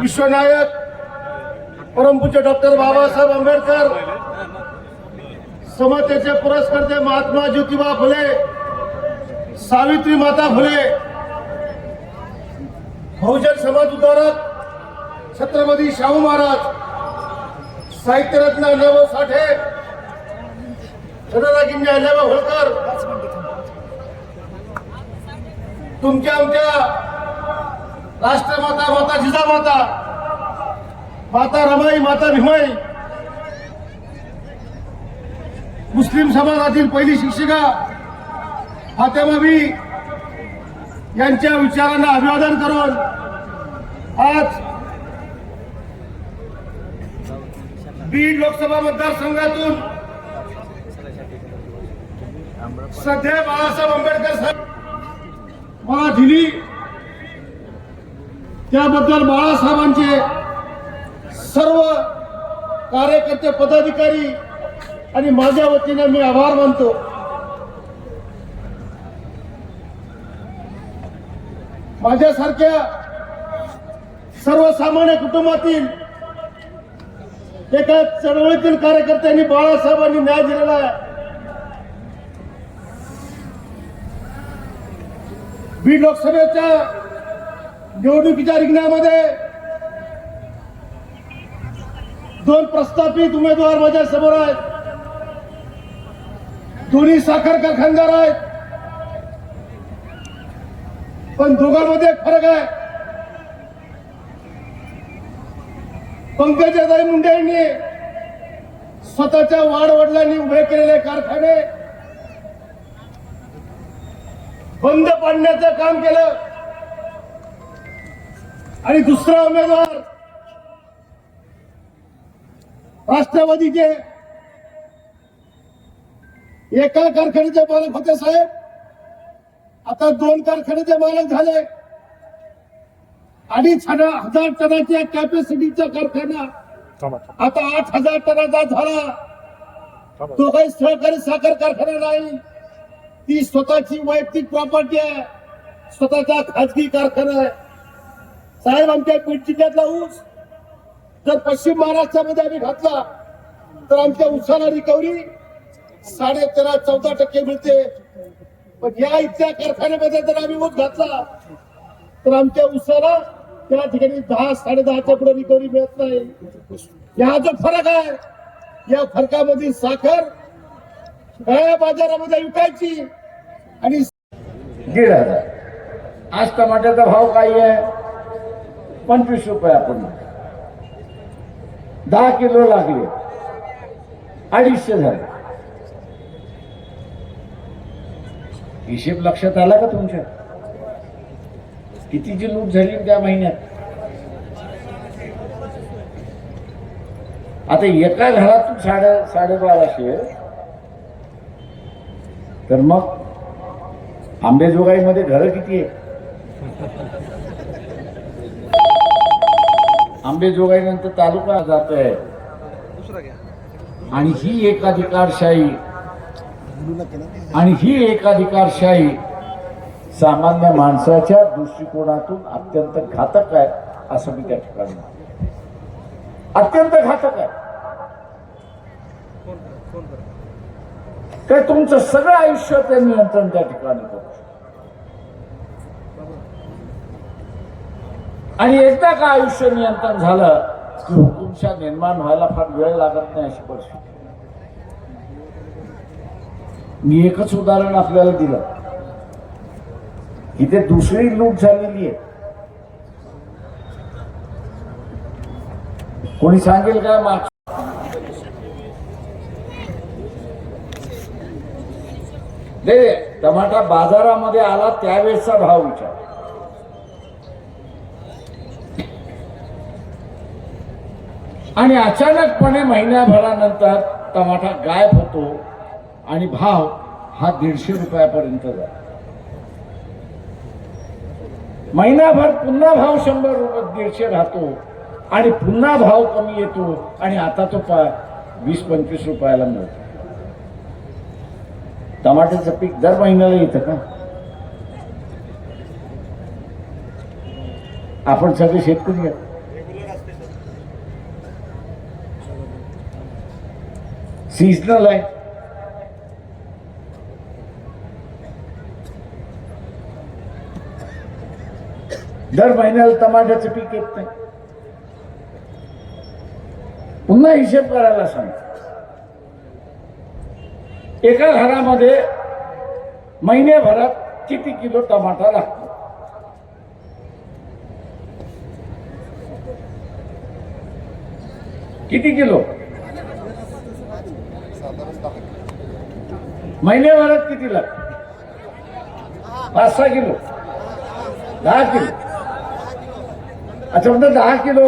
विश्वनायक परमपूज्य डॉक्टर बाबासाहेब आंबेडकर समतेचे पुरस्कर्ते महात्मा ज्योतिबा फुले सावित्री माता फुले बहुजन समाज उद्धारक छत्रपती शाहू महाराज साहित्यरत्न अण्णाभाऊ साठे जनरागिंजे अण्णाभाऊ होळकर तुमच्या आमच्या राष्ट्रमाता माता जिजामाता माता रमाई माता भीमाई मुस्लिम समाजातील पहिली शिक्षिका फातेमाबी यांच्या विचारांना अभिवादन करून आज बीड लोकसभा मतदारसंघातून सध्या बाळासाहेब आंबेडकर साहेब मला दिली त्याबद्दल बाळासाहेबांचे सर्व कार्यकर्ते पदाधिकारी आणि माझ्या वतीने मी आभार मानतो. माझ्यासारख्या सर्वसामान्य कुटुंबातील एका चळवळीतील कार्यकर्त्यांनी बाळासाहेबांनी न्याय दिलेला आहे. बीड लोकसभेच्या निवडणुकीच्या रिंगणामध्ये दोन प्रस्थापित उमेदवार माझ्यासमोर आहेत. दोन्ही साखर कारखानदार आहेत. पण दोघांमध्ये एक फरक आहे. पंकजाताई मुंडे यांनी स्वतःच्या वाडवडिलांनी उभे केलेले कारखाने बंद पाडण्याचं काम केलं. आणि दुसरा उमेदवार राष्ट्रवादीचे एका कारखान्याचे मालक होते साहेब. आता दोन कारखान्याचे मालक झाले. अडीच हजार हजार टनाच्या कॅपॅसिटीचा कारखाना आता आठ हजार टनाचा झाला. तो काही सहकारी साखर कारखाना नाही. ती स्वतःची वैयक्तिक प्रॉपर्टी आहे. स्वतःचा खाजगी कारखाना आहे. साहेब आमच्या बीड जिल्ह्यातला ऊस जर पश्चिम महाराष्ट्रामध्ये आम्ही घातला तर आमच्या ऊसाला रिकव्हरी साडे तेरा चौदा टक्के मिळते. पण या इथल्या कारखान्यामध्ये जर आम्ही ऊस घातला तर आमच्या ऊसाला त्या ठिकाणी दहा साडे दहाच्या पुढे रिकव्हरी मिळत नाही. हा जो फरक आहे या फरकामध्ये साखर काळ्या बाजारामध्ये विकायची आणि दीड हजार आज टमाट्याचा भाव काही आहे? पंचवीस रुपये आपण दहा किलो लागले. अडीचशे झाले. हिशेब लक्षात आला का तुमच्या? कितीची लूट झाली त्या महिन्यात? आता एका घरातून साडे साडेबाराशे. तर मग आंबेजोगाईमध्ये घरं किती आहे आंबेजोगाईनंतर तालुका जातोय आणि ही एकाधिकारशाही आणि ही एकाधिकारशाही सामान्य माणसाच्या दृष्टिकोनातून अत्यंत घातक आहे असं मी त्या ठिकाणी. अत्यंत घातक आहे. तर तुमचं सगळं आयुष्य ते नियंत्रण त्या ठिकाणी करू आणि एकदा का आयुष्य नियंत्रण झालं की हुकुमशा निर्माण व्हायला फार वेळ लागत नाही अशी परिस्थिती. मी एकच उदाहरण आपल्याला दिलं. इथे दुसरी लूट झालेली आहे. कोणी सांगेल काय माग दे. टमाटा बाजारामध्ये आला त्यावेळेसचा भाव विचार. आणि अचानकपणे महिन्याभरानंतर टमाटा गायब होतो आणि भाव हा दीडशे रुपयापर्यंत जातो महिनाभर पुन्हा भाव शंभर रुपये दीडशे राहतो आणि पुन्हा भाव कमी येतो आणि आता तो वीस पंचवीस रुपयाला मिळतो. टमाट्याचं पीक दर महिन्याला येतं का? आपण सगळे शेतकरी सीजनल आहे. दर महिन्याला टमाट्याचं पीक येत नाही. पुन्हा हिशेब करायला सांग. एका घरामध्ये महिन्याभरात किती किलो टमाटा लागतो? किती किलो? महिन्याभरात किती लागतो पाच सहा किलो दहा किलो अच्छा म्हणजे दहा किलो